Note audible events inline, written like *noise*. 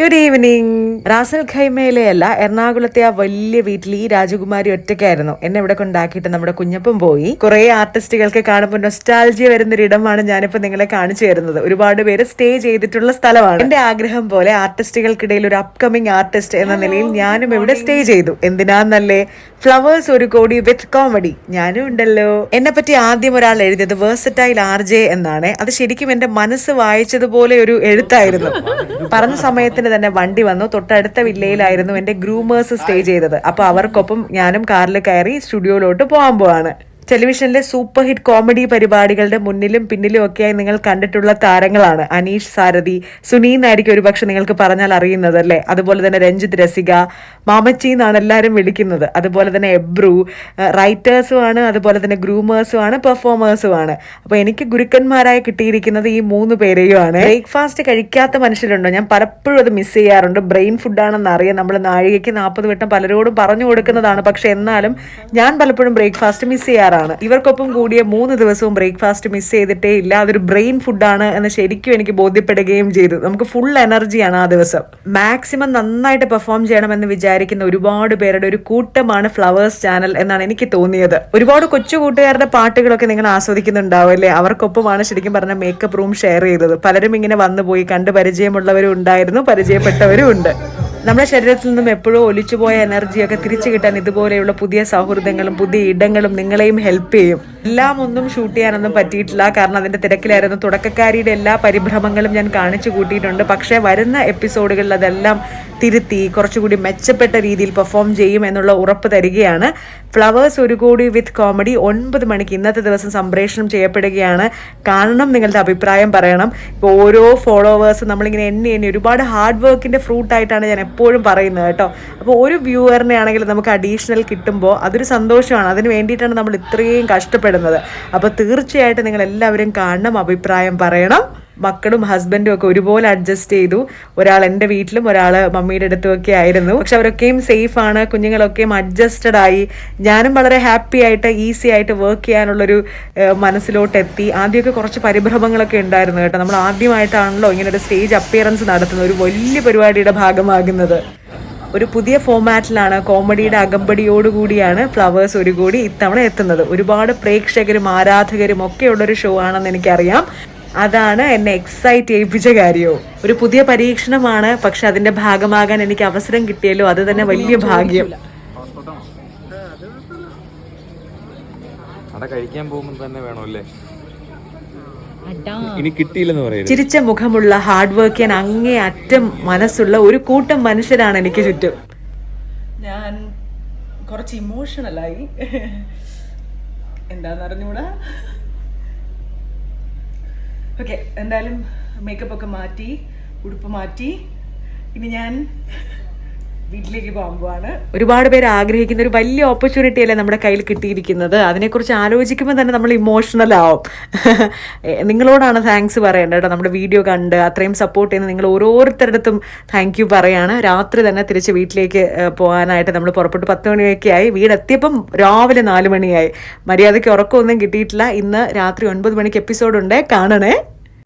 Good evening Ras al ഖൈമയിലെ അല്ല എറണാകുളത്തെ ആ വലിയ വീട്ടിൽ ഈ രാജകുമാരി ഒറ്റയ്ക്കായിരുന്നു. എന്നെ ഇവിടെ കൊണ്ടാക്കിയിട്ട് നമ്മുടെ കുഞ്ഞപ്പം പോയി. കുറെ ആർട്ടിസ്റ്റുകൾക്ക് കാണുമ്പോൾ നൊസ്റ്റാൾജിയ വരുന്ന ഒരു ഇടമാണ് ഞാനിപ്പോ നിങ്ങളെ കാണിച്ചു തരുന്നത്. ഒരുപാട് പേര് സ്റ്റേ ചെയ്തിട്ടുള്ള സ്ഥലമാണ്. എന്റെ ആഗ്രഹം പോലെ ആർട്ടിസ്റ്റുകൾക്കിടയിൽ ഒരു അപ്കമിങ് ആർട്ടിസ്റ്റ് എന്ന നിലയിൽ ഞാനും ഇവിടെ സ്റ്റേ ചെയ്തു. എന്തിനാന്നല്ലേ? ഫ്ലവേഴ്സ് ഒരു കോടി വിത്ത് കോമഡി ഞാനും ഉണ്ടല്ലോ. എന്നെ പറ്റി ആദ്യം ഒരാൾ എഴുതിയത് വേഴ്സറ്റൈൽ ആർ ജെ എന്നാണ്. അത് ശരിക്കും എന്റെ മനസ്സ് വായിച്ചതുപോലെ ഒരു എഴുത്തായിരുന്നു. പറഞ്ഞ സമയത്തിന് തന്നെ വണ്ടി വന്നു. തൊട്ടടുത്ത വില്ലയിലായിരുന്നു എന്റെ ഗ്രൂമേഴ്സ് സ്റ്റേ ചെയ്തത്. അപ്പൊ അവർക്കൊപ്പം ഞാനും കാറിൽ കയറി സ്റ്റുഡിയോയിലോട്ട് പോകാൻ പോവാണ്. ടെലിവിഷനിലെ സൂപ്പർ ഹിറ്റ് കോമഡി പരിപാടികളുടെ മുന്നിലും പിന്നിലും ഒക്കെയായി നിങ്ങൾ കണ്ടിട്ടുള്ള താരങ്ങളാണ്. അനീഷ് സാരഥി സുനീ എന്നായിരിക്കും ഒരുപക്ഷെ നിങ്ങൾക്ക് പറഞ്ഞാൽ അറിയുന്നത് അല്ലേ? അതുപോലെ തന്നെ രഞ്ജിത്ത് രസിക മാമച്ചി എന്നാണ് എല്ലാവരും വിളിക്കുന്നത്. അതുപോലെ തന്നെ എബ്രു റൈറ്റേഴ്സുമാണ് അതുപോലെ തന്നെ ഗ്രൂമേഴ്സുമാണ് പെർഫോമേഴ്സുമാണ് അപ്പോൾ എനിക്ക് ഗുരുക്കന്മാരായി കിട്ടിയിരിക്കുന്നത് ഈ മൂന്ന് പേരെയുമാണ് ബ്രേക്ക്ഫാസ്റ്റ് കഴിക്കാത്ത മനുഷ്യരുണ്ടോ? ഞാൻ പലപ്പോഴും അത് മിസ് ചെയ്യാറുണ്ട്. ബ്രെയിൻ ഫുഡാണെന്ന് അറിയാം. നമ്മൾ നാഴികയ്ക്ക് നാൽപ്പത് വട്ടം പലരോടും പറഞ്ഞു കൊടുക്കുന്നതാണ്. പക്ഷെ എന്നാലും ഞാൻ പലപ്പോഴും ബ്രേക്ക്ഫാസ്റ്റ് മിസ് ചെയ്യാറാണ്. ഇവർക്കൊപ്പം കൂടിയ മൂന്ന് ദിവസവും ബ്രേക്ക്ഫാസ്റ്റ് മിസ് ചെയ്തിട്ടേ ഇല്ല. അതൊരു ബ്രെയിൻ ഫുഡാണ് എന്ന് ശരിക്കും എനിക്ക് ബോധ്യപ്പെടുകയും ചെയ്തു. നമുക്ക് ഫുൾ എനർജിയാണ് ആ ദിവസം. മാക്സിമം നന്നായിട്ട് പെർഫോം ചെയ്യണമെന്ന് വിചാരിക്കുന്ന ഒരുപാട് പേരുടെ ഒരു കൂട്ടമാണ് ഫ്ലവേഴ്സ് ചാനൽ എന്നാണ് എനിക്ക് തോന്നിയത്. ഒരുപാട് കൊച്ചു കൂട്ടുകാരുടെ പാട്ടുകളൊക്കെ നിങ്ങൾ ആസ്വദിക്കുന്നുണ്ടാവും അല്ലേ? അവർക്കൊപ്പമാണ് ശരിക്കും പറഞ്ഞ മേക്കപ്പ് റൂം ഷെയർ ചെയ്തത്. പലരും ഇങ്ങനെ വന്നുപോയി. കണ്ട് പരിചയമുള്ളവരും ഉണ്ടായിരുന്നു പരിചയപ്പെട്ടവരും ഉണ്ട്. നമ്മുടെ ശരീരത്തിൽ നിന്നും എപ്പോഴും ഒലിച്ചുപോയ എനർജിയൊക്കെ തിരിച്ചു കിട്ടാൻ ഇതുപോലെയുള്ള പുതിയ സൗഹൃദങ്ങളും പുതിയ ഇടങ്ങളും നിങ്ങളെയും ഹെൽപ്പ് ചെയ്യും. എല്ലാം ഒന്നും ഷൂട്ട് ചെയ്യാനൊന്നും പറ്റിയിട്ടില്ല. കാരണം അതിന്റെ തിരക്കിലായിരുന്നു. തുടക്കക്കാരിയുടെ എല്ലാ പരിഭ്രമങ്ങളും ഞാൻ കാണിച്ചു കൂട്ടിയിട്ടുണ്ട്. പക്ഷേ വരുന്ന എപ്പിസോഡുകളിൽ അതെല്ലാം തിരുത്തി കുറച്ചുകൂടി മെച്ചപ്പെട്ട രീതിയിൽ പെർഫോം ചെയ്യും എന്നുള്ള ഉറപ്പ് തരികയാണ്. ഫ്ലവേഴ്സ് ഒരു കോടി വിത്ത് കോമഡി ഒൻപത് മണിക്ക് ഇന്നത്തെ ദിവസം സംപ്രേഷണം ചെയ്യപ്പെടുകയാണ്. കാണണം നിങ്ങളുടെ അഭിപ്രായം പറയണം. ഇപ്പോൾ ഓരോ ഫോളോവേഴ്സ് നമ്മളിങ്ങനെ എണ്ണി എണ്ണി ഒരുപാട് ഹാർഡ് വർക്കിന്റെ ഫ്രൂട്ടായിട്ടാണ് ഞാൻ എപ്പോഴും പറയുന്നത് കേട്ടോ. അപ്പോൾ ഒരു വ്യൂവറിനെ ആണെങ്കിൽ നമുക്ക് അഡീഷണൽ കിട്ടുമ്പോൾ അതൊരു സന്തോഷമാണ്. അതിന് വേണ്ടിയിട്ടാണ് നമ്മൾ ഇത്രയും കഷ്ടപ്പെടുന്നത് അപ്പോൾ തീർച്ചയായിട്ടും നിങ്ങൾ എല്ലാവരും കാണണം അഭിപ്രായം പറയണം. മക്കളും ഹസ്ബൻഡും ഒക്കെ ഒരുപോലെ അഡ്ജസ്റ്റ് ചെയ്തു. ഒരാൾ എന്റെ വീട്ടിലും ഒരാൾ മമ്മിയുടെ അടുത്തും ഒക്കെ ആയിരുന്നു. പക്ഷെ അവരൊക്കെയും സേഫ് ആണ് കുഞ്ഞുങ്ങളൊക്കെയും അഡ്ജസ്റ്റഡ് ആയി. ഞാനും വളരെ ഹാപ്പി ആയിട്ട് ഈസി ആയിട്ട് വർക്ക് ചെയ്യാനുള്ളൊരു മനസ്സിലോട്ട് എത്തി. ആദ്യമൊക്കെ കുറച്ച് പരിഭ്രമങ്ങളൊക്കെ ഉണ്ടായിരുന്നു കേട്ടോ. നമ്മൾ ആദ്യമായിട്ടാണല്ലോ ഇങ്ങനെ ഒരു സ്റ്റേജ് അപ്പിയറൻസ് നടത്തുന്നത്. ഒരു വലിയ പരിപാടിയുടെ ഭാഗമാകുന്നത്. ഒരു പുതിയ ഫോമാറ്റിലാണ് കോമഡിയുടെ അകമ്പടിയോടുകൂടിയാണ് ഫ്ലവേഴ്സ് ഒരു കൂടി ഇത്തവണ എത്തുന്നത്. ഒരുപാട് പ്രേക്ഷകരും ആരാധകരും ഒക്കെ ഉള്ളൊരു ഷോ ആണെന്ന് എനിക്കറിയാം. അതാണ് എന്നെ എക്സൈറ്റ് ചെയ്യിപ്പിച്ച കാര്യവും ഒരു പുതിയ പരീക്ഷണമാണ് പക്ഷെ അതിന്റെ ഭാഗമാകാൻ എനിക്ക് അവസരം കിട്ടിയല്ലോ. അത് തന്നെ വലിയ ഭാഗ്യം. കഴിക്കാൻ പോകുമ്പോൾ തന്നെ വേണമല്ലേ? ഇനി കിട്ടിയില്ലെന്ന് ചിരിച്ച മുഖമുള്ള ഹാർഡ് വർക്ക് ചെയ്യാൻ അങ്ങേ അറ്റം മനസ്സുള്ള ഒരു കൂട്ടം മനുഷ്യരാണ് എനിക്ക് ചുറ്റും. ഞാൻ കുറച്ച് ഇമോഷണലായി എന്താന്ന് അറിഞ്ഞൂടാ ഓക്കെ എന്തായാലും മേക്കപ്പ് ഒക്കെ മാറ്റി ഉടുപ്പ് മാറ്റി. ഇനി ഞാൻ വീട്ടിലേക്ക് പോകുമ്പോഴാണ് ഒരുപാട് പേര് ആഗ്രഹിക്കുന്ന ഒരു വലിയ ഓപ്പർച്യൂണിറ്റി അല്ലേ നമ്മുടെ കയ്യിൽ കിട്ടിയിരിക്കുന്നത്? അതിനെക്കുറിച്ച് ആലോചിക്കുമ്പോൾ തന്നെ നമ്മൾ ഇമോഷണൽ ആവും. *laughs* നിങ്ങളോടാണ് താങ്ക്സ് പറയേണ്ടത് കേട്ടോ. നമ്മുടെ വീഡിയോ കണ്ട് അത്രയും സപ്പോർട്ട് ചെയ്യുന്ന നിങ്ങൾ ഓരോരുത്തരുടെ താങ്ക് യു പറയാണ്. രാത്രി തന്നെ തിരിച്ച് വീട്ടിലേക്ക് പോകാനായിട്ട് നമ്മൾ പുറപ്പെട്ട്. പത്ത് മണിയൊക്കെ ആയി. വീടെത്തിയപ്പം രാവിലെ നാല് മണിയായി. മര്യാദയ്ക്ക് ഉറക്കമൊന്നും കിട്ടിയിട്ടില്ല. ഇന്ന് രാത്രി ഒൻപത് മണിക്ക് എപ്പിസോഡ് ഉണ്ട്. കാണണേ.